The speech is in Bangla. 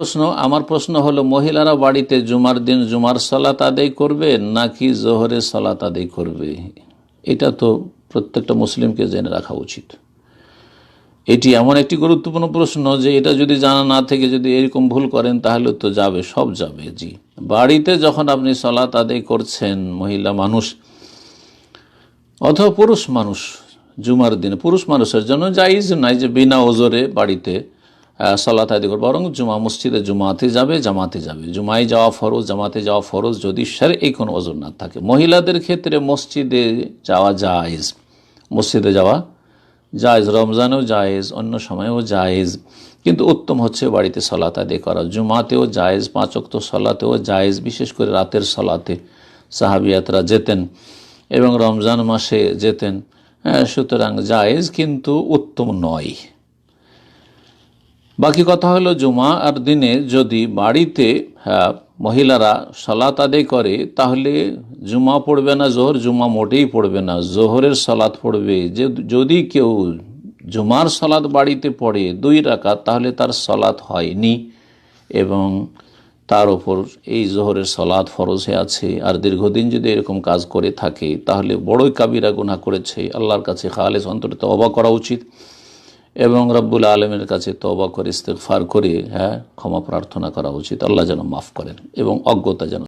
প্রশ্ন, আমার প্রশ্ন হলো, মহিলারা বাড়িতে জুমার দিন জুমার সলাত আদায় করবে নাকি জোহরের সলাত আদায় করবে? এটা তো প্রত্যেকটা মুসলিমকে জেনে রাখা উচিত। এটি এমন একটি গুরুত্বপূর্ণ প্রশ্ন যে এটা যদি জানা না থেকে যদি এরকম ভুল করেন, তাহলে তো যাবে, সব যাবে। জি, বাড়িতে যখন আপনি সলাত আদায় করছেন, মহিলা মানুষ অথবা পুরুষ মানুষ, জুমার দিনে, পুরুষ মানুষের জন্য জাইজ নাই যে বিনা ওজরে বাড়িতে সলাত আদি করবে। বরং জুমা মসজিদে জুমাতে যাবে জামাতে যাবে। জুমায় যাওয়া ফরজ জামাতে যাওয়া ফরজ যদি স্যার এই কোনো ওজন না থাকে। মহিলাদের ক্ষেত্রে মসজিদে যাওয়া জায়েজ মসজিদে যাওয়া জায়েজ রমজানেও জায়েজ অন্য সময়েও জায়েজ। কিন্তু উত্তম হচ্ছে বাড়িতে সলাত আদায় করা। জুমাতেও জায়েজ পাঁচ অক্ত সলাতেও জায়েজ বিশেষ করে রাতের সলাতে সাহাবিয়াতরা যেতেন এবং রমজান মাসে যেতেন। হ্যাঁ, সুতরাং জায়েজ কিন্তু উত্তম নয়। বাকি কথা হলো জুমা আর দিনে যদি বাড়িতে হ্যাঁ, মহিলারা সলাত আদায় করে তাহলে জুমা পড়বে না জোহর জুমা মোটেই পড়বে না। জোহরের সলাত পড়বে। যে যদি কেউ জুমার সলাত বাড়িতে পড়ে দুই রাকাত তাহলে তার সলাত হয়নি এবং তার ওপর এই জোহরের সলাদ ফরজ আছে। আর দীর্ঘদিন যদি এরকম কাজ করে থাকে তাহলে বড়ই কাবিরা গুনাহ করেছে। আল্লাহর কাছে খালেস অন্তরে তবা করা উচিত। এবং রব্বুল আলমের কাছে তবা করে ইস্তেকফার করে হ্যাঁ ক্ষমা প্রার্থনা করা উচিত। আল্লাহ যেন মাফ করেন এবং অজ্ঞতা যেন